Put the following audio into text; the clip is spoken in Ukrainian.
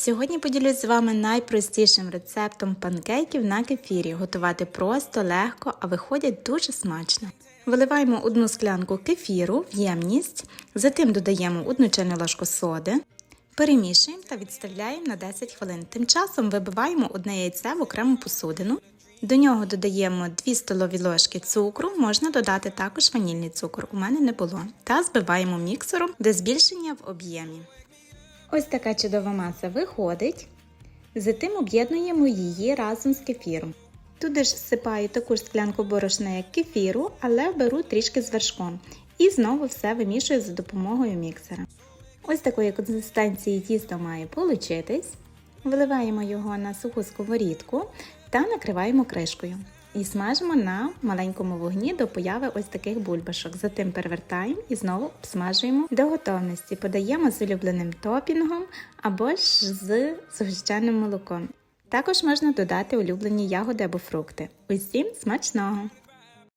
Сьогодні поділюсь з вами найпростішим рецептом панкейків на кефірі. Готувати просто, легко, а виходять дуже смачно. Виливаємо одну склянку кефіру в ємність, затим додаємо одну чайну ложку соди, перемішуємо та відставляємо на 10 хвилин. Тим часом вибиваємо одне яйце в окрему посудину. До нього додаємо 2 столові ложки цукру, можна додати також ванільний цукор, у мене не було, та збиваємо міксером до збільшення в об'ємі. Ось така чудова маса виходить. Затим об'єднуємо її разом з кефіром. Туди ж всипаю таку ж склянку борошна, як кефіру, але беру трішки з вершком. І знову все вимішую за допомогою міксера. Ось такої консистенції тісто має получитись. Виливаємо його на суху сковорідку та накриваємо кришкою. І смажимо на маленькому вогні до появи ось таких бульбашок. Затим перевертаємо і знову обсмажуємо до готовності. Подаємо з улюбленим топінгом або ж з згущеним молоком. Також можна додати улюблені ягоди або фрукти. Усім смачного!